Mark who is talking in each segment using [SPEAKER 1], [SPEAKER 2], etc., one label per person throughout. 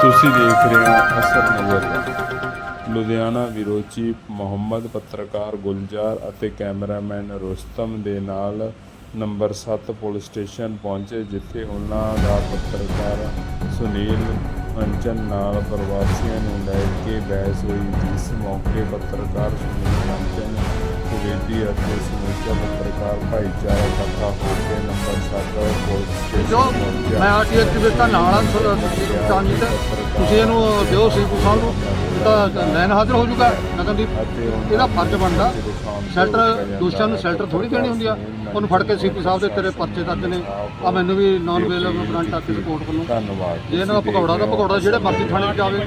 [SPEAKER 1] ਤੁਸੀਂ ਦੇਖ ਰਹੇ ਹੋ ਅਸਰ ਨਜ਼ਰ ਲੁਧਿਆਣਾ ਵਿਰੋਚੀ ਮੁਹੰਮਦ ਪੱਤਰਕਾਰ ਗੁਲਜ਼ਾਰ ਅਤੇ ਕੈਮਰਾਮੈਨ ਰੁਸਤਮ ਦੇ ਨਾਲ ਨੰਬਰ 7 ਪੁਲਿਸ ਸਟੇਸ਼ਨ ਪਹੁੰਚੇ, ਜਿੱਥੇ ਉਹਨਾਂ ਦਾ ਪੱਤਰਕਾਰ ਸੁਨੀਲ ਅੰਚਨ ਨਾਲ ਪ੍ਰਵਾਸੀਆਂ ਨੂੰ ਲੈ ਕੇ ਬਹਿਸ ਹੋਈ। ਜਿਸ ਮੌਕੇ ਪੱਤਰਕਾਰ ਸੁਨੀਲ ਅੰਚਨ ਕੁਵੇਦੀ ਅਤੇ ਸਮੁੱਚਾ ਪੱਤਰਕਾਰ ਭਾਈਚਾਰਾ ਇਕੱਠਾ ਹੋ ਕੇ ਨੰਬਰ 7 ਪੁਲਿਸ ਸਟੇਸ਼ਨ
[SPEAKER 2] ਜੋ
[SPEAKER 1] ਪਹੁੰਚਿਆ
[SPEAKER 2] ਮੈਂ ਆਰਟੀਐਸ ਐਕਟਿਵਿਸਟ ਨਾਲ ਹਾਂ ਸੰਜੀਤ ਤੁਸੀਂ ਇਹਨੂੰ ਦਿਓ ਸੀਪੂ ਸਾਹਿਬ ਨੂੰ ਤਾਂ ਲੈਣ ਹਾਜ਼ਰ ਹੋ ਜਾਊਗਾ ਨਗਨਦੀਪ ਇਹਦਾ ਫਰਜ਼ ਬਣਦਾ। ਸ਼ੈਲਟਰ ਦੋਸ਼ੀਆਂ ਨੂੰ ਸ਼ੈਲਟਰ ਥੋੜੀ ਦੇਣੀ ਹੁੰਦੀ ਆ। ਉਹਨੂੰ ਫੜ ਕੇ ਸੀਪੀ ਸਾਹਿਬ ਦੇ ਤੇਰੇ ਪਰਚੇ ਦਰਜ ਨੇ। ਆ ਮੈਨੂੰ ਵੀ ਨਾਨ ਵੇਲੇਬਲ ਬ੍ਰਾਂਚ ਆ ਕੇ ਰਿਪੋਰਟ ਵੱਲੋਂ
[SPEAKER 1] ਧੰਨਵਾਦ
[SPEAKER 2] ਜੇ ਇਹਨਾਂ ਦਾ ਭਗੌੜਾ ਦਾ ਭਗੌੜਾ ਜਿਹੜੇ ਮਰਜ਼ੀ ਥਾਣੇ 'ਚ ਜਾਵੇ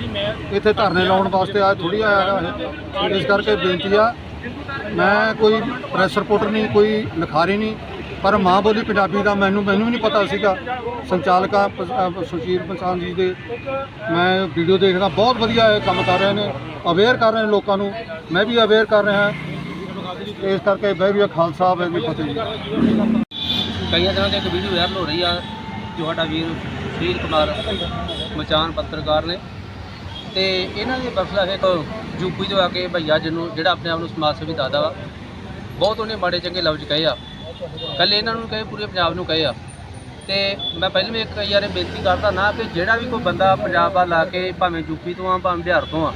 [SPEAKER 2] ਇੱਥੇ ਧਰਨੇ ਲਾਉਣ ਵਾਸਤੇ ਆਇਆ ਥੋੜੀ ਆਇਆ ਹੈਗਾ ਇਹ। ਇਸ ਕਰਕੇ ਬੇਨਤੀ ਆ ਮੈਂ ਕੋਈ ਪ੍ਰੈਸ ਰਿਪੋਰਟਰ ਨਹੀਂ, ਕੋਈ ਲਿਖਾਰੀ ਨਹੀਂ, ਪਰ ਮਾਂ ਬੋਲੀ ਪੰਜਾਬੀ ਦਾ ਮੈਨੂੰ ਮੈਨੂੰ ਵੀ ਨਹੀਂ ਪਤਾ ਸੀਗਾ। ਸੰਚਾਲਕਾ ਪ- ਅਹ ਸੁਸ਼ੀਲ ਪ੍ਰਸਾਦ ਜੀ ਦੇ। ਮੈਂ ਵੀਡੀਓ ਦੇਖਦਾ, ਬਹੁਤ ਵਧੀਆ ਇਹ ਕੰਮ ਕਰ ਰਹੇ ਨੇ। ਅਵੇਅਰ ਕਰ ਰਹੇ ਨੇ ਲੋਕਾਂ ਨੂੰ। ਮੈਂ ਵੀ ਅਵੇਅਰ ਕਰ ਰਿਹਾ। ਇਸ ਕਰਕੇ ਬਹਿ ਖਾਲਸਾ, ਬਹਿ ਫਤਿਹ ਜੀ।
[SPEAKER 3] ਕਈਆਂ ਦਿਨਾਂ ਤੋਂ ਇੱਕ ਵੀਡੀਓ ਵਾਇਰਲ ਹੋ ਰਹੀ ਆ, ਜੋ ਸਾਡਾ ਵੀਰ ਸੁਸ਼ੀਲ ਕੁਮਾਰ ਮਚਾਨ ਪੱਤਰਕਾਰ ਨੇ। ਤੇ ਇਹਨਾਂ ਦੇ ਮਸਲਾ ਹੈ ਇੱਕ ਯੂਪੀ ਤੋਂ ਆ ਕੇ ਭਈਆ ਜਿਹਨੂੰ ਜਿਹੜਾ ਆਪਣੇ ਆਪ ਨੂੰ ਸਮਾਜ ਸੇਵੀ ਦੱਸਦਾ ਵਾ, ਬਹੁਤ ਉਹਨੇ ਮਾੜੇ ਚੰਗੇ ਲਫ਼ਜ਼ ਕਹੇ ਆ। ਕੱਲੇ ਇਹਨਾਂ ਨੂੰ ਕਹੇ, ਪੂਰੇ ਪੰਜਾਬ ਨੂੰ ਕਹੇ ਆ। ਤੇ ਮੈਂ ਪਹਿਲਾਂ ਵੀ ਇੱਕ ਯਾਰ ਬੇਨਤੀ ਕਰਦਾ ਨਾ ਕਿ ਜਿਹੜਾ ਵੀ ਕੋਈ ਬੰਦਾ ਪੰਜਾਬ ਵੱਲ ਆ ਕੇ ਭਾਵੇਂ ਯੂਪੀ ਤੋਂ ਆ, ਭਾਵੇਂ ਬਿਹਾਰ ਤੋਂ ਆ,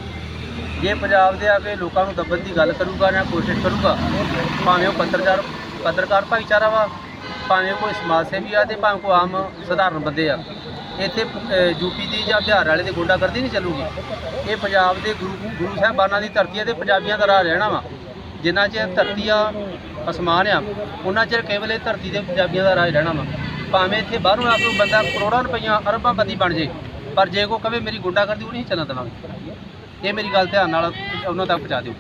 [SPEAKER 3] ਜੇ ਪੰਜਾਬ ਦੇ ਆ ਕੇ ਲੋਕਾਂ ਨੂੰ ਦੱਬਣ ਦੀ ਗੱਲ ਕਰੂਗਾ ਜਾਂ ਕੋਸ਼ਿਸ਼ ਕਰੂਗਾ, ਭਾਵੇਂ ਉਹ ਪੱਤਰਕਾਰ ਪੱਤਰਕਾਰ ਭਾਈਚਾਰਾ ਵਾ, ਭਾਵੇਂ ਕੋਈ ਸਮਾਜ ਸੇਵੀ ਆ ਤੇ ਭਾਵੇਂ ਕੋਈ ਆਮ ਸਧਾਰਨ ਬੰਦੇ ਆ ਇੱਥੇ ਯੂਪੀ ਦੀ ਜਾਂ ਬਿਹਾਰ ਵਾਲੇ ਦੀ ਗੁੰਡਾਗਰਦੀ ਨਹੀਂ ਚੱਲੂਗੀ। ਇਹ ਪੰਜਾਬ ਦੇ ਗੁਰੂ ਗੁਰੂ ਸਾਹਿਬਾਨਾਂ ਦੀ ਧਰਤੀ ਹੈ ਤੇ ਪੰਜਾਬੀਆਂ ਦਾ ਰਾਜ ਰਹਿਣਾ ਵਾ। ਜਿੰਨਾ ਚਿਰ ਧਰਤੀ ਆ ਅਸਮਾਨ ਆ ਉਹਨਾਂ ਚਿਰ ਕੇਵਲ ਇਹ ਧਰਤੀ ਦੇ ਪੰਜਾਬੀਆਂ ਦਾ ਰਾਜ ਰਹਿਣਾ ਵਾ। ਭਾਵੇਂ ਇੱਥੇ ਬਾਹਰੋਂ ਆ ਕੇ ਬੰਦਾ ਕਰੋੜਾਂ ਰੁਪਈਆ ਅਰਬਾਂ ਬੰਦੀ ਬਣ ਜੇ, ਪਰ ਜੇ ਕੋ ਕਵੇ ਮੇਰੀ ਗੁੰਡਾਗਰਦੀ, ਉਹ ਨਹੀਂ ਚੱਲਣ ਦੇਵਾਂਗੇ। ਇਹ ਮੇਰੀ ਗੱਲ ਧਿਆਨ ਨਾਲ ਉਹਨਾਂ ਤੱਕ ਪਹੁੰਚਾ ਦਿਓ।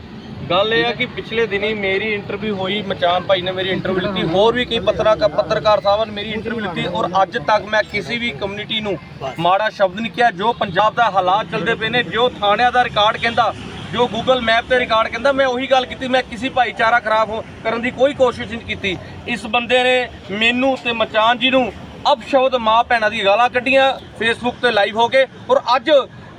[SPEAKER 4] ਗੱਲ ਇਹ ਆ ਕਿ ਪਿਛਲੇ ਦਿਨੀ ਮੇਰੀ ਇੰਟਰਵਿਊ ਹੋਈ, ਮਚਾਨ ਭਾਈ ਨੇ ਮੇਰੀ ਇੰਟਰਵਿਊ ਲਿੱਤੀ, ਹੋਰ ਵੀ ਕਈ ਪੱਤਰਕਾਰ ਪੱਤਰਕਾਰ ਸਾਹਿਬਾਂ ਨੇ ਮੇਰੀ ਇੰਟਰਵਿਊ ਲਿੱਤੀ ਔਰ ਅੱਜ ਤੱਕ ਮੈਂ ਕਿਸੇ ਵੀ ਕਮਿਊਨਿਟੀ ਨੂੰ ਮਾੜਾ ਸ਼ਬਦ ਨਹੀਂ ਕਿਹਾ, ਜੋ ਪੰਜਾਬ ਦਾ ਹਾਲਾਤ ਚੱਲਦੇ ਪਏ ਨੇ, ਜੋ ਥਾਣਿਆਂ ਦਾ ਰਿਕਾਰਡ ਕਹਿੰਦਾ, ਜੋ ਗੂਗਲ ਮੈਪ ਤੇ ਰਿਕਾਰਡ ਕਹਿੰਦਾ, ਮੈਂ ਉਹੀ ਗੱਲ ਕੀਤੀ, ਮੈਂ ਕਿਸੇ ਭਾਈਚਾਰਾ ਖਰਾਬ ਹੋ- ਕਰਨ ਦੀ ਕੋਈ ਕੋਸ਼ਿਸ਼ ਨਹੀਂ ਕੀਤੀ। ਇਸ ਬੰਦੇ ਨੇ ਮੈਨੂੰ ਤੇ ਮਚਾਨ ਜੀ ਨੂੰ ਅਪਸ਼ਬਦ ਮਾਂ ਭੈਣਾਂ ਦੀ ਗਾਲਾਂ ਕੱਢੀਆਂ ਫੇਸਬੁੱਕ ਤੇ ਲਾਈਵ ਹੋ ਕੇ ਔਰ ਅੱਜ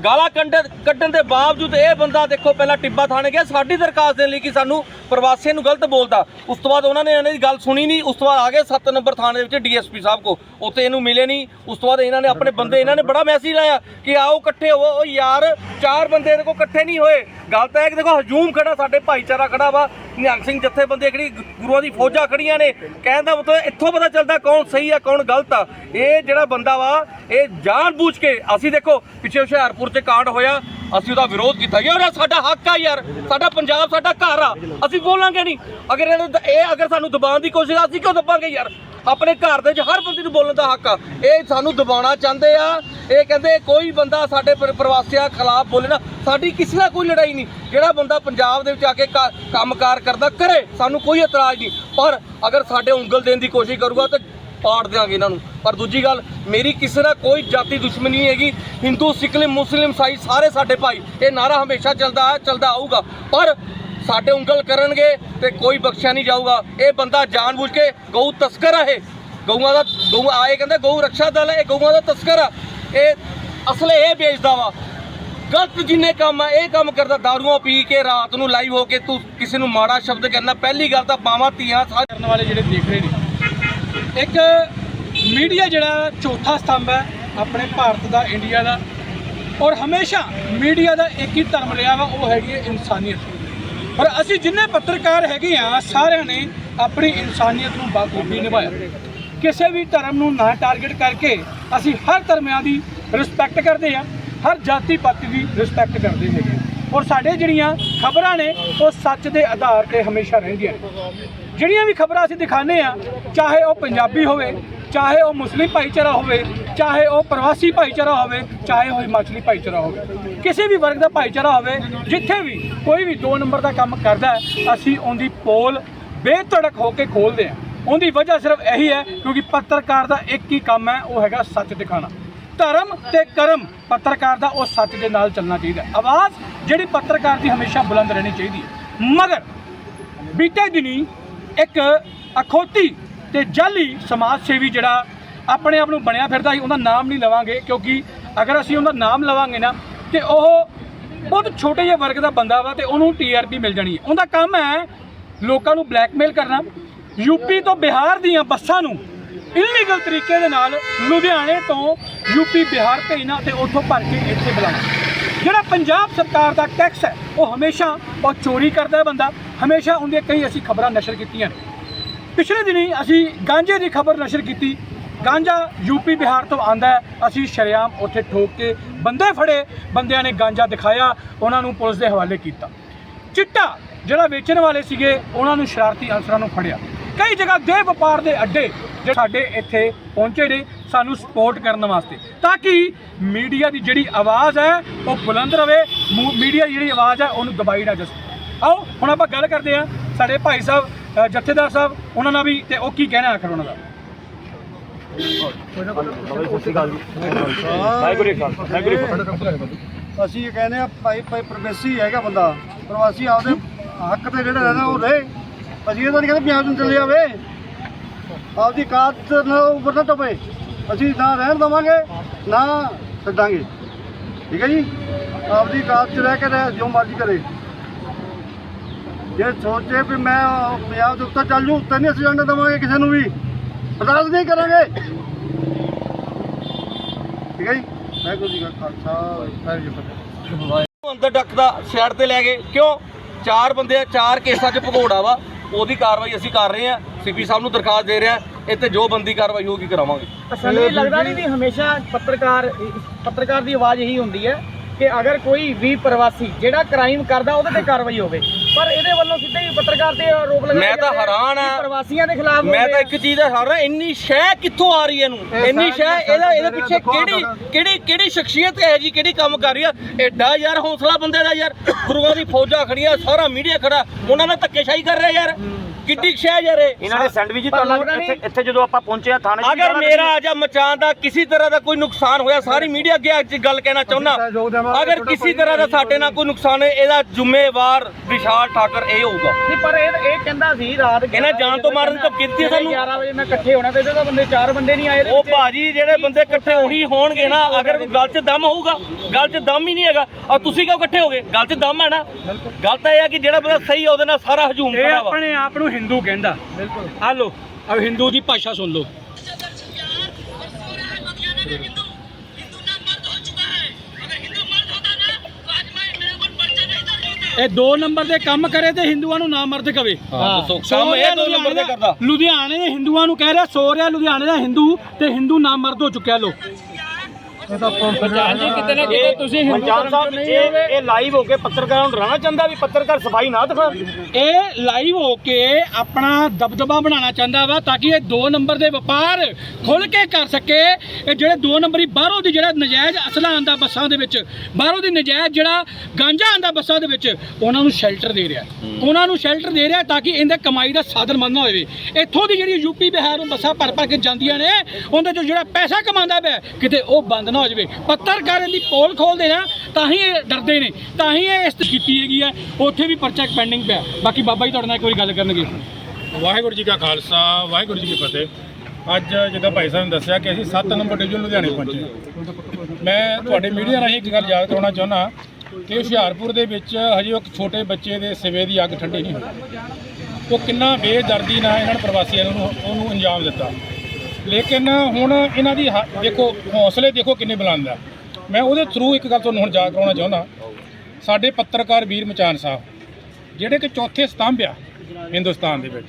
[SPEAKER 4] ਗਾਲਾਂ ਕੱਢ- ਕੱਢਣ ਦੇ ਬਾਵਜੂਦ ਇਹ ਬੰਦਾ ਦੇਖੋ ਪਹਿਲਾਂ ਟਿੱਬਾ ਥਾਣੇ ਗਿਆ, ਸਾਡੀ ਦਰਖਾਸਤ ਦੇਣ ਲਈ ਕਿ ਸਾਨੂੰ ਪ੍ਰਵਾਸੀਆਂ ਨੂੰ ਗਲਤ ਬੋਲਦਾ। ਉਸ ਤੋਂ ਬਾਅਦ ਉਹਨਾਂ ਨੇ ਇਹਨਾਂ ਦੀ ਗੱਲ ਸੁਣੀ ਨਹੀਂ, ਉਸ ਤੋਂ ਬਾਅਦ ਆ ਗਏ 7 ਨੰਬਰ ਥਾਣੇ ਦੇ ਵਿੱਚ ਡੀਐਸਪੀ ਸਾਹਿਬ ਕੋ। ਉੱਥੇ ਇਹਨੂੰ ਮਿਲੇ ਨਹੀਂ, ਉਸ ਤੋਂ ਬਾਅਦ ਇਹਨਾਂ ਨੇ ਆਪਣੇ ਬੰਦੇ, ਇਹਨਾਂ ਨੇ ਬੜਾ ਮੈਸੇਜ ਲਾਇਆ ਕਿ ਆਓ ਇਕੱਠੇ ਹੋਵੋ। ਉਹ ਯਾਰ, ਚਾਰ ਬੰਦੇ ਇਹਦੇ ਕੋ ਇਕੱਠੇ ਨਹੀਂ ਹੋਏ। ਗੱਲ ਤਾਂ ਇਹ ਕਿ ਦੇਖੋ, ਹਜੂਮ ਖੜਾ ਸਾਡੇ ਭਾਈਚਾਰਾ ਖੜਾ ਵਾ। ਨਿਹੰਗ ਸਿੰਘ ਜਥੇਬੰਦੀ ਖੜੀ ਗੁਰੂਆਂ ਦੀ ਫੌਜਾਂ ਖੜੀਆਂ ਨੇ? ਕਹਿਣ ਦਾ ਮਤਲਬ ਇੱਥੋਂ ਪਤਾ ਚੱਲਦਾ ਕੌਣ ਸਹੀ ਆ, ਕੌਣ ਗਲਤ ਆ। ਇਹ ਜਿਹੜਾ ਬੰਦਾ ਵਾ, ਇਹ ਜਾਣ ਬੂਝ ਕੇ ਅਸੀਂ ਦੇਖੋ, ਪਿੱਛੇ ਹੁਸ਼ਿਆਰਪੁਰ 'ਚ ਕਾਂਡ ਹੋਇਆ। ਅਸੀਂ ਉਹਦਾ ਵਿਰੋਧ ਕੀਤਾ। ਯਾਰ ਸਾਡਾ ਹੱਕ ਆ ਯਾਰ। ਸਾਡਾ ਪੰਜਾਬ ਸਾਡਾ ਘਰ ਆ। ਅਸੀਂ ਬੋਲਾਂਗੇ ਨਹੀਂ। ਅਗਰ ਇਹਨੂੰ ਇਹ ਅਗਰ ਸਾਨੂੰ ਦਬਾਉਣ ਦੀ ਕੋਸ਼ਿਸ਼ ਅਸੀਂ ਕਿਉਂ ਦਬਾਂਗੇ ਯਾਰ? ਆਪਣੇ ਘਰ ਦੇ ਵਿੱਚ ਹਰ ਬੰਦੇ ਨੂੰ ਬੋਲਣ ਦਾ ਹੱਕ ਆ। ਇਹ ਸਾਨੂੰ ਦਬਾਉਣਾ ਚਾਹੁੰਦੇ ਆ। ਇਹ ਕਹਿੰਦੇ ਕੋਈ ਬੰਦਾ ਸਾਡੇ ਪਰ- ਪ੍ਰਵਾਸੀਆਂ ਖਿਲਾਫ ਬੋਲੇ ਨਾ, ਸਾਡੀ ਕਿਸੇ ਨਾਲ ਕੋਈ ਲੜਾਈ ਨਹੀਂ। ਜਿਹੜਾ ਬੰਦਾ ਪੰਜਾਬ ਦੇ ਵਿੱਚ ਆ ਕੇ ਕ- ਕੰਮਕਾਰ ਕਰਦਾ, ਕਰੇ, ਸਾਨੂੰ ਕੋਈ ਇਤਰਾਜ਼ ਨਹੀਂ। ਪਰ ਅਗਰ ਸਾਡੇ ਉਂਗਲ ਦੇਣ ਦੀ ਕੋਸ਼ਿਸ਼ ਕਰੂਗਾ ਤੇ ਪਾੜ ਦਿਆਂਗੇ ਇਹਨਾਂ ਨੂੰ। ਪਰ ਦੂਜੀ ਗੱਲ, ਮੇਰੀ ਕਿਸੇ ਨਾਲ ਕੋਈ ਜਾਤੀ ਦੁਸ਼ਮਣੀ ਨਹੀਂ ਹੈਗੀ। ਹਿੰਦੂ ਸਿੱਖਲਿਮ ਮੁਸਲਿਮ, ਸਾਈ, ਸਾਰੇ ਸਾਡੇ ਭਾਈ, ਇਹ ਨਾਰਾ ਹਮੇਸ਼ਾ ਚੱਲਦਾ ਹੈ ਚੱਲਦਾ ਆਊਗਾ। ਪਰ ਸਾਡੇ ਉਂਗਲ ਕਰਨਗੇ ਤੇ ਕੋਈ ਬਖਸ਼ਿਆ ਨਹੀਂ ਜਾਊਗਾ। ਇਹ ਬੰਦਾ ਜਾਣਬੁੱਝ ਕੇ ਗਊ ਤਸਕਰ ਆ ਇਹ। ਗਊਆਂ ਦਾ ਗਊ ਆਏ ਕਹਿੰਦੇ ਗਊ ਰੱਖਿਆ ਦਲ ਹੈ ਇਹ ਗਊਆਂ ਦਾ ਤਸਕਰ ਆ। ਇਹ ਅਸਲੇ ਇਹ ਵੇਚਦਾ ਵਾ। ਗਲਤ ਜਿੰਨੇ ਕੰਮ ਆ, ਇਹ ਕੰਮ ਕਰਦਾ ਦਾਰੂਆਂ ਪੀ ਕੇ ਰਾਤ ਨੂੰ ਲਾਈਵ ਹੋ ਕੇ ਤੂੰ ਕਿਸੇ ਨੂੰ ਮਾੜਾ ਸ਼ਬਦ ਕਰਨਾ ਪਹਿਲੀ ਗੱਲ ਤਾਂ ਬਾਵਾਂ ਧੀਆਂ ਸਾਰੇ
[SPEAKER 5] ਕਰਨ ਵਾਲੇ ਜਿਹੜੇ ਦੇਖ ਰਹੇ ਨੇ। ਇੱਕ ਮੀਡੀਆ ਜਿਹੜਾ ਚੌਥਾ ਸਤੰਭ ਹੈ, ਆਪਣੇ ਭਾਰਤ ਦਾ, ਇੰਡੀਆ ਦਾ। ਔਰ ਹਮੇਸ਼ਾ ਮੀਡੀਆ ਦਾ ਇੱਕ ਹੀ ਧਰਮ ਰਿਹਾ ਵਾ, ਉਹ ਹੈਗੀ ਹੈ ਇਨਸਾਨੀਅਤ। ਪਰ ਅਸੀਂ ਜਿੰਨੇ ਪੱਤਰਕਾਰ ਹੈਗੇ ਆ, ਸਾਰਿਆਂ ਨੇ ਆਪਣੀ ਇਨਸਾਨੀਅਤ ਨੂੰ ਬਾਖੂਬੀ ਨਿਭਾਇਆ। ਕਿਸੇ ਵੀ ਧਰਮ ਨੂੰ ਨਾ ਟਾਰਗੇਟ ਕਰਕੇ ਅਸੀਂ ਹਰ ਧਰਮਾਂ ਦੀ ਰਿਸਪੈਕਟ ਕਰਦੇ ਆ ਹਰ ਜਾਤੀ ਪਾਤੀ ਦੀ ਰਿਸਪੈਕਟ ਕਰਦੇ ਹੈਗੇ ਔਰ ਸਾਡੇ ਜਿਹੜੀਆਂ ਖਬਰਾਂ ਨੇ, ਉਹ ਸੱਚ ਦੇ ਆਧਾਰ ਤੇ ਹਮੇਸ਼ਾ ਰਹਿੰਦੀਆਂ ਨੇ। ਜਿਹੜੀਆਂ ਵੀ ਖਬਰਾਂ ਅਸੀਂ ਦਿਖਾਉਂਦੇ ਆ ਚਾਹੇ ਉਹ ਪੰਜਾਬੀ ਹੋਵੇ, ਚਾਹੇ ਉਹ ਮੁਸਲਿਮ ਭਾਈਚਾਰਾ ਹੋਵੇ, ਚਾਹੇ ਉਹ ਪ੍ਰਵਾਸੀ ਭਾਈਚਾਰਾ ਹੋਵੇ, ਚਾਹੇ ਉਹ ਹਿਮਾਚਲੀ ਭਾਈਚਾਰਾ ਹੋਵੇ, ਕਿਸੇ ਵੀ ਵਰਗ ਦਾ ਭਾਈਚਾਰਾ ਹੋਵੇ, ਜਿੱਥੇ ਵੀ ਕੋਈ ਵੀ 2 ਨੰਬਰ ਦਾ ਕੰਮ ਕਰਦਾ ਅਸੀਂ ਉਹਦੀ ਪੋਲ ਬੇਧੜਕ ਹੋ ਕੇ ਖੋਲਦੇ ਆ ਉਹਦੀ ਵਜ੍ਹਾ ਸਿਰਫ ਇਹੀ ਹੈ ਕਿਉਂਕਿ ਪੱਤਰਕਾਰ ਦਾ ਇੱਕ ਹੀ ਕੰਮ ਹੈ, ਉਹ ਹੈਗਾ ਸੱਚ ਦਿਖਾਣਾ ਧਰਮ ਤੇ ਕਰਮ, ਪੱਤਰਕਾਰ ਦਾ ਉਹ ਸੱਚ ਦੇ ਨਾਲ ਚੱਲਣਾ ਚਾਹੀਦਾ ਆਵਾਜ਼ ਜਿਹੜੀ ਪੱਤਰਕਾਰ ਦੀ ਹਮੇਸ਼ਾ ਬੁਲੰਦ ਰਹਿਣੀ ਚਾਹੀਦੀ ਹੈ। ਮਗਰ ਬੀਤੇ ਦਿਨੀ ਇੱਕ ਅਖੌਤੀ ਤੇ ਜਾਲੀ ਸਮਾਜ ਸੇਵੀ ਜਿਹੜਾ ਆਪਣੇ ਆਪ ਨੂੰ ਬਣਿਆ ਫਿਰਦਾ ਸੀ, ਉਹਦਾ ਨਾਮ ਨਹੀਂ ਲਵਾਂਗੇ ਕਿਉਂਕਿ ਅਗਰ ਅਸੀਂ ਉਹਦਾ ਨਾਮ ਲਵਾਂਗੇ ਨਾ, ਤੇ ਉਹ ਬਹੁਤ ਛੋਟੇ ਜਿਹੇ ਵਰਗ ਦਾ ਬੰਦਾ ਵਾ ਤੇ ਉਹਨੂੰ ਟੀਆਰਪੀ ਮਿਲ ਜਾਣੀ ਹੈ। ਉਹਦਾ ਕੰਮ ਹੈ ਲੋਕਾਂ ਨੂੰ ਬਲੈਕਮੇਲ ਕਰਨਾ। ਯੂਪੀ ਤੋਂ ਬਿਹਾਰ ਦੀਆਂ ਬੱਸਾਂ ਨੂੰ ਇਲੀਗਲ ਤਰੀਕੇ ਦੇ ਨਾਲ ਲੁਧਿਆਣੇ ਤੋਂ ਯੂਪੀ, ਬਿਹਾਰ ਭੇਜਣਾ ਤੇ ਉੱਥੋਂ ਭਰ ਕੇ ਇੱਥੇ ਬੁਲਾਉਣਾ। ਜਿਹੜਾ ਪੰਜਾਬ ਸਰਕਾਰ ਦਾ ਟੈਕਸ ਹੈ, ਉਹ ਹਮੇਸ਼ਾ ਉਹ ਚੋਰੀ ਕਰਦਾ ਬੰਦਾ। ਹਮੇਸ਼ਾ ਉਹਦੇ ਕਈ ਅਸੀਂ ਖਬਰਾਂ ਨਸ਼ਰ ਕੀਤੀਆਂ ਨੇ। ਪਿਛਲੇ ਦਿਨੀ ਅਸੀਂ ਗਾਂਜੇ ਦੀ ਖਬਰ ਨਸ਼ਰ ਕੀਤੀ। ਗਾਂਜਾ ਯੂਪੀ, ਬਿਹਾਰ ਤੋਂ ਆਂਦਾ ਅਸੀਂ ਸ਼ਰੇਆਮ ਉੱਥੇ ਠੋਕ ਕੇ ਬੰਦੇ ਫੜੇ। ਬੰਦਿਆਂ ਨੇ ਗਾਂਜਾ ਦਿਖਾਇਆ, ਉਹਨਾਂ ਨੂੰ ਪੁਲਿਸ ਦੇ ਹਵਾਲੇ ਕੀਤਾ। ਚਿੱਟਾ ਜਿਹੜਾ ਵੇਚਣ ਵਾਲੇ ਸੀਗੇ, ਉਹਨਾਂ ਨੂੰ ਸ਼ਰਾਰਤੀ ਅਨਸਰਾਂ ਨੂੰ ਫੜਿਆ। ਕਈ ਜਗ੍ਹਾ ਦੇ ਵਪਾਰ ਦੇ ਅੱਡੇ ਜਿਹੜੇ ਸਾਡੇ ਇੱਥੇ ਪਹੁੰਚੇ ਨੇ ਸਾਨੂੰ ਸਪੋਰਟ ਕਰਨ ਵਾਸਤੇ। ਤਾਂ ਕਿ ਮੀਡੀਆ ਦੀ ਜਿਹੜੀ ਆਵਾਜ਼ ਹੈ ਉਹ ਬੁਲੰਦ ਰਵੇ ਮੀਡੀਆ ਦੀ ਜਿਹੜੀ ਆਵਾਜ਼ ਹੈ ਉਹਨੂੰ ਦਬਾਈ ਨਾ ਜਾ ਸਕੇ ਆਓ ਹੁਣ ਆਪਾਂ ਗੱਲ ਕਰਦੇ ਹਾਂ ਸਾਡੇ ਭਾਈ ਸਾਹਿਬ ਜਥੇਦਾਰ ਸਾਹਿਬ ਉਹਨਾਂ ਨਾਲ ਵੀ ਤੇ ਉਹ ਕੀ ਕਹਿਣਾ ਆਖਰ ਉਹਨਾਂ ਦਾ?
[SPEAKER 2] ਅਸੀਂ ਇਹ ਕਹਿੰਦੇ ਆ ਭਾਈ ਭਾਈ ਪ੍ਰਵੇਸੀ ਹੈਗਾ ਬੰਦਾ। ਪ੍ਰਵਾਸੀ ਆਪਦੇ ਹੱਕ ਤੇ ਜਿਹੜਾ ਰਹਿੰਦਾ ਉਹ ਰਹੇ। ਅਸੀਂ ਇਹ ਤਾਂ ਨਹੀਂ ਕਹਿੰਦੇ ਪੰਜਾਬ ਨੂੰ ਚੱਲੇ ਜਾਵੇ ਆਪਦੀ ਕਾਤ ਨਾ ਉੱਪਰ ਨਾ ਟਪੇ। ਅਸੀਂ ਨਾ ਰਹਿਣ ਦਵਾਂਗੇ, ਨਾ ਛੱਡਾਂਗੇ। ਠੀਕ ਹੈ ਜੀ? ਆਪਦੀ ਕਾਤ 'ਚ ਰਹਿ ਕੇ ਰਹਿ, ਜੋ ਮਰਜ਼ੀ ਕਰੇ। ਜੇ ਸੋਚੇ ਵੀ ਮੈਂ ਪੰਜਾਬ ਦੇ ਉੱਤੇ ਚੱਲ ਜੂ ਉੱਤੇ ਨਹੀਂ ਅਸੀਂ ਜਾਣ ਦੇਵਾਂਗੇ ਕਿਸੇ ਨੂੰ ਵੀ। ਬਰਦਾਸ਼ਤ ਨਹੀਂ ਕਰਾਂਗੇ। ਠੀਕ ਹੈ ਜੀ? ਵਾਹਿਗੁਰੂ ਜੀ ਕਾ ਖਾਲਸਾ, ਵਾਹਿਗੁਰੂ ਜੀ ਫਤਿਹ।
[SPEAKER 4] ਅੰਦਰ ਡੱਕਦਾ ਸਾਈਡ ਤੇ ਲੈ ਗਏ। ਕਿਉਂ? ਚਾਰ ਬੰਦੇ ਆ, ਚਾਰ ਕੇਸਾਂ 'ਚ ਭਗੋੜਾ ਵਾ। ਉਹਦੀ ਕਾਰਵਾਈ ਅਸੀਂ ਕਰ ਰਹੇ ਆ ਸੀਪੀ ਸਾਹਿਬ ਨੂੰ ਦਰਖਾਸਤ ਦੇ ਰਹੇ ਆ ਇੱਥੇ ਜੋ ਬੰਦੀ ਕਾਰਵਾਈ ਹੋਊਗੀ ਕਰਾਵਾਂਗੇ।
[SPEAKER 6] ਸਾਨੂੰ ਇਹ ਲੱਗਦਾ ਨਹੀਂ ਵੀ ਹਮੇਸ਼ਾ ਪੱਤਰਕਾਰ ਪੱਤਰਕਾਰ ਦੀ ਆਵਾਜ਼ ਇਹੀ ਹੁੰਦੀ ਹੈ ਕਿ ਅਗਰ ਕੋਈ ਵੀ ਪ੍ਰਵਾਸੀ ਜਿਹੜਾ ਕ੍ਰਾਈਮ ਕਰਦਾ ਉਹਦੇ ਤੇ ਕਾਰਵਾਈ ਹੋਵੇ। ਪਰ ਇਹਦੇ ਵੱਲੋਂ ਸਿੱਧੇ ਹੀ ਪੱਤਰਕਾਰ ਤੇ ਆਰੋਪ ਲਗਾਇਆ
[SPEAKER 4] ਮੈਂ ਤਾਂ ਹੈਰਾਨ ਆ।
[SPEAKER 6] ਪ੍ਰਵਾਸੀਆਂ ਦੇ ਖਿਲਾਫ
[SPEAKER 4] ਮੈਂ ਤਾਂ ਇੱਕ ਚੀਜ਼ ਦਾ ਹੈਰਾਨ ਇੰਨੀ ਸ਼ੈ ਕਿੱਥੋਂ ਆ ਰਹੀ ਹੈ ਇਹਨੂੰ?
[SPEAKER 2] ਇਹ
[SPEAKER 4] ਇੰਨੀ
[SPEAKER 2] ਸਾਰੀ
[SPEAKER 4] ਸ਼ੈ ਇਹਦਾ ਇਹਦੇ ਪਿੱਛੇ ਕਿਹੜੀ। ਕਿਹੜੀ ਕਿਹੜੀ ਸ਼ਖਸੀਅਤ ਹੈ ਜੀ ਕਿਹੜੀ ਕੰਮ ਕਰ ਰਹੀ ਆ? ਐਡਾ ਯਾਰ ਹੌਸਲਾ ਬੰਦੇ ਦਾ ਯਾਰ। ਗੁਰੂਆਂ ਦੀ ਫੌਜਾਂ ਖੜੀਆਂ ਸਾਰਾ ਮੀਡੀਆ ਖੜਾ ਉਹਨਾਂ ਨਾਲ ਧੱਕੇਸ਼ਾਹੀ ਕਰ ਰਿਹਾ ਯਾਰ। ਕਿੱਡੀ ਸ਼ੈ ਯਾਰ ਇਹ
[SPEAKER 7] ਇਹਨਾਂ ਨੇ ਸੈਂਡਵਿਚ ਹੀ ਤੁਹਾਨੂੰ ਇੱਥੇ ਇੱਥੇ ਜਦੋਂ ਆਪਾਂ ਪਹੁੰਚੇ ਆ ਥਾਣੇ 'ਚ
[SPEAKER 4] ਅਗਰ ਮੇਰਾ ਜਾਂ ਮਚਾਨ ਦਾ ਕਿਸੇ ਤਰ੍ਹਾਂ ਦਾ ਕੋਈ ਨੁਕਸਾਨ ਹੋਇਆ ਸਾਰੀ ਮੀਡੀਆ ਅੱਗੇ ਅੱਜ ਗੱਲ ਕਹਿਣਾ ਚਾਹੁੰਦਾ। ਅਗਰ ਕਿਸੇ ਤਰ੍ਹਾਂ ਦਾ ਸਾਡੇ ਨਾਲ ਕੋਈ ਨੁਕਸਾਨ ਹੈ ਇਹਦਾ ਜ਼ਿੰਮੇਵਾਰ ਵਿਸ਼ਾਲ ਠਾਕਰ ਇਹ ਹੋਊਗਾ।
[SPEAKER 6] ਨਹੀਂ ਪਰ ਇਹ ਇਹ ਕਹਿੰਦਾ ਸੀ ਰਾਤ
[SPEAKER 4] ਇਹਨਾਂ ਜਾਨ ਤੋਂ ਮਾਰਨ ਧਮਕੀ ਦਿੱਤੀ ਹੈ ਸਾਨੂੰ।
[SPEAKER 6] 11 ਵਜੇ ਮੈਂ ਇਕੱਠੇ ਹੋਣਾ ਤੇ ਇਹਦੇ ਤਾਂ ਬੰਦੇ ਚਾਰ ਬੰਦੇ ਨਹੀਂ ਆਏ
[SPEAKER 4] ਉਹ। ਭਾਜੀ ਜਿਹੜੇ ਬੰਦੇ ਇਕੱਠੇ ਉਹੀ ਹੋਣਗੇ ਨਾ ਅਗਰ ਗੱਲ 'ਚ ਦਮ ਹੋਊਗਾ ਗੱਲ 'ਚ ਦਮ ਹੀ ਨਹੀਂ ਹੈਗਾ ਔਰ ਤੁਸੀਂ ਕਿਉਂ ਇਕੱਠੇ ਹੋਗੇ? ਗੱਲ 'ਚ ਦਮ ਹੈ ਨਾ। ਗੱਲ ਤਾਂ ਇਹ ਹੈ ਕਿ ਜਿਹੜਾ ਬੰਦਾ ਸਹੀ ਉਹਦੇ ਨਾਲ ਸਾਰਾ ਹਜੂਮ
[SPEAKER 5] ਇਹ
[SPEAKER 4] ਖੜਾ ਵਾ।
[SPEAKER 5] ਆਪਣੇ ਆਪ ਨੂੰ ਹਿੰਦੂ ਕਹਿੰਦਾ। ਬਿਲਕੁਲ। ਆ ਲੋ ਅਬ ਹਿੰਦੂ ਦੀ ਭਾਸ਼ਾ ਸੁਣ ਲਓ। ਇਹ ਦੋ ਨੰਬਰ ਦੇ ਕੰਮ ਕਰੇ ਤੇ ਹਿੰਦੂਆਂ ਨੂੰ ਨਾ ਮਰਦ ਕਵੇ।
[SPEAKER 4] ਹਾਂ ਕੰਮ ਇਹ ਦੋ ਨੰਬਰ ਦੇ ਕਰਦਾ।
[SPEAKER 5] ਲੁਧਿਆਣੇ ਦੇ ਹਿੰਦੂਆਂ ਨੂੰ ਕਹਿ ਰਿਹਾ ਸੋ ਰਿਹਾ ਲੁਧਿਆਣੇ ਦਾ ਹਿੰਦੂ ਤੇ ਹਿੰਦੂ ਨਾ ਮਰਦ ਹੋ ਚੁੱਕਿਆ ਲੋ
[SPEAKER 7] ਤੁਸੀਂ ਮਨਜਾਨ ਸਾਹਿਬ ਇਹ ਇਹ ਲਾਈਵ ਹੋ ਕੇ ਪੱਤਰਕਾਰਾਂ ਨੂੰ ਡਰਾਉਣਾ ਚਾਹੁੰਦਾ ਵੀ ਪੱਤਰਕਾਰ ਸਫ਼ਾਈ ਨਾ ਦਿਖਾਣ।
[SPEAKER 5] ਇਹ ਲਾਈਵ ਹੋ ਕੇ ਆਪਣਾ ਦਬਦਬਾ ਬਣਾਉਣਾ ਚਾਹੁੰਦਾ ਵਾ ਤਾਂ ਕਿ ਇਹ ਦੋ ਨੰਬਰ ਦੇ ਵਪਾਰ ਖੁੱਲ ਕੇ ਕਰ ਸਕੇ। ਇਹ ਜਿਹੜੇ ਦੋ ਨੰਬਰੀ ਬਾਹਰੋਂ ਦੀ ਜਿਹੜਾ ਨਜਾਇਜ਼ ਅਸਲਾ ਆਂਦਾ ਬੱਸਾਂ ਦੇ ਵਿੱਚ ਬਾਹਰੋਂ ਦੀ ਨਜਾਇਜ਼ ਜਿਹੜਾ ਗਾਂਜਾ ਆਂਦਾ ਬੱਸਾਂ ਦੇ ਵਿੱਚ ਉਹਨਾਂ ਨੂੰ ਸ਼ੈਲਟਰ ਦੇ ਰਿਹਾ। ਉਹਨਾਂ ਨੂੰ ਸ਼ੈਲਟਰ ਦੇ ਰਿਹਾ ਤਾਂ ਕਿ ਇਹਦੇ ਕਮਾਈ ਦਾ ਸਾਧਨ ਬੰਦ ਨਾ ਹੋਵੇ। ਇੱਥੋਂ ਦੀ ਜਿਹੜੀ ਯੂਪੀ ਬਿਹਾਰ ਨੂੰ ਬੱਸਾਂ ਭਰ ਭਰ ਕੇ ਜਾਂਦੀਆਂ ਨੇ ਉਹਦੇ ਚੋਂ ਜਿਹੜਾ ਪੈਸਾ ਕਮਾਉਂਦਾ ਪਿਆ ਕਿਤੇ ਉਹ ਬੰਦ ਨਾ ਹੋ ਜਾਵੇ। ਪੱਤਰਕਾਰਾਂ ਦੀ ਪੋਲ ਖੋਲਦੇ ਨਾ, ਤਾਂ ਹੀ ਇਹ ਡਰਦੇ ਨੇ, ਤਾਂ ਹੀ ਇਹ ਇਸ ਕੀਤੀ ਹੈਗੀ ਹੈ ਉੱਥੇ ਵੀ ਪਰਚਾ ਪੈਂਡਿੰਗ ਪਿਆ। ਬਾਕੀ ਬਾਬਾ ਜੀ ਤੁਹਾਡੇ ਨਾਲ ਇੱਕ ਵਾਰੀ ਗੱਲ ਕਰਨਗੇ।
[SPEAKER 8] ਵਾਹਿਗੁਰੂ ਜੀ ਕਾ ਖਾਲਸਾ, ਵਾਹਿਗੁਰੂ ਜੀ ਕੀ ਫਤਿਹ। ਅੱਜ ਜਿੱਦਾਂ ਭਾਈ ਸਾਹਿਬ ਨੇ ਦੱਸਿਆ ਕਿ ਅਸੀਂ 7 ਨੰਬਰ ਡਿਵੀਜ਼ਨ ਲੁਧਿਆਣੇ ਪਹੁੰਚੇ ਮੈਂ ਤੁਹਾਡੇ ਮੀਡੀਆ ਰਾਹੀਂ ਇੱਕ ਗੱਲ ਯਾਦ ਕਰਾਉਣਾ ਚਾਹੁੰਦਾ ਕਿ ਹੁਸ਼ਿਆਰਪੁਰ ਦੇ ਵਿੱਚ ਹਜੇ ਇੱਕ ਛੋਟੇ ਬੱਚੇ ਦੇ ਸਿਵੇ ਦੀ ਅੱਗ ਠੰਡੀ ਨਹੀਂ ਹੋਈ। ਉਹ ਕਿੰਨਾ ਬੇਦਰਦੀ ਨਾਲ ਇਹਨਾਂ ਨੇ ਪ੍ਰਵਾਸੀਆਂ ਨੂੰ ਉਹਨੂੰ ਅੰਜਾਮ ਦਿੱਤਾ। ਲੇਕਿਨ ਹੁਣ ਇਹਨਾਂ ਦੀ ਹ- ਦੇਖੋ, ਹੌਸਲੇ ਦੇਖੋ ਕਿੰਨੇ ਬੁਲੰਦ ਆ। ਮੈਂ ਉਹਦੇ ਥਰੂ ਇੱਕ ਗੱਲ ਤੁਹਾਨੂੰ ਹੁਣ ਯਾਦ ਕਰਾਉਣਾ ਚਾਹੁੰਦਾ। ਸਾਡੇ ਪੱਤਰਕਾਰ ਵੀਰ ਮਚਾਨ ਸਾਹਿਬ, ਜਿਹੜੇ ਕਿ ਚੌਥੇ ਸਤੰਭ ਆ ਹਿੰਦੁਸਤਾਨ ਦੇ ਵਿੱਚ,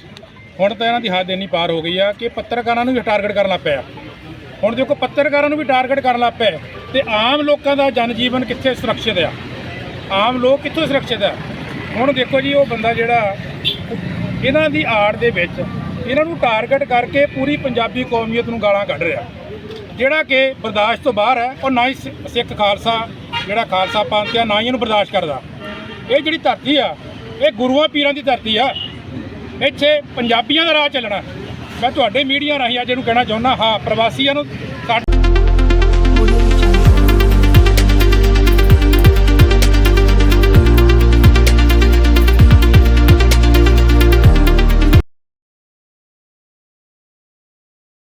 [SPEAKER 8] ਹੁਣ ਤਾਂ ਇਹਨਾਂ ਦੀ ਹੱਦ ਇੰਨੀ ਪਾਰ ਹੋ ਗਈ ਆ ਕਿ ਪੱਤਰਕਾਰਾਂ ਨੂੰ ਵੀ ਟਾਰਗੇਟ ਕਰਨ ਲੱਗ ਪਿਆ ਹੁਣ ਦੇਖੋ, ਪੱਤਰਕਾਰਾਂ ਨੂੰ ਵੀ ਟਾਰਗੇਟ ਕਰਨ ਲੱਗ ਪਏ ਤੇ ਆਮ ਲੋਕਾਂ ਦਾ ਜਨਜੀਵਨ ਕਿੱਥੇ ਸੁਰੱਖਿਅਤ ਆ? ਆਮ ਲੋਕ ਕਿੱਥੋਂ ਸੁਰੱਖਿਅਤ ਆ? ਹੁਣ ਦੇਖੋ ਜੀ, ਉਹ ਬੰਦਾ ਜਿਹੜਾ ਇਹਨਾਂ ਦੀ ਆੜ ਦੇ ਵਿੱਚ ਇਹਨਾਂ ਨੂੰ ਟਾਰਗੇਟ ਕਰਕੇ ਪੂਰੀ ਪੰਜਾਬੀ ਕੌਮੀਅਤ ਨੂੰ ਗਾਲਾਂ ਕੱਢ ਰਿਹਾ। ਜਿਹੜਾ ਕਿ ਬਰਦਾਸ਼ਤ ਤੋਂ ਬਾਹਰ ਹੈ, ਉਹ ਨਾ ਹੀ ਸਿ- ਸਿੱਖ ਖਾਲਸਾ, ਜਿਹੜਾ ਖਾਲਸਾ ਪੰਥ ਆ, ਨਾ ਹੀ ਇਹਨੂੰ ਬਰਦਾਸ਼ਤ ਕਰਦਾ। ਇਹ ਜਿਹੜੀ ਧਰਤੀ ਆ, ਇਹ ਗੁਰੂਆਂ ਪੀਰਾਂ ਦੀ ਧਰਤੀ ਆ। ਇੱਥੇ ਪੰਜਾਬੀਆਂ ਦਾ ਰਾਹ ਚੱਲਣਾ। ਮੈਂ ਤੁਹਾਡੇ ਮੀਡੀਆ ਰਾਹੀਂ ਅੱਜ ਇਹਨੂੰ ਕਹਿਣਾ ਚਾਹੁੰਦਾ, ਹਾਂ, ਪ੍ਰਵਾਸੀਆਂ ਨੂੰ ਕੱਢ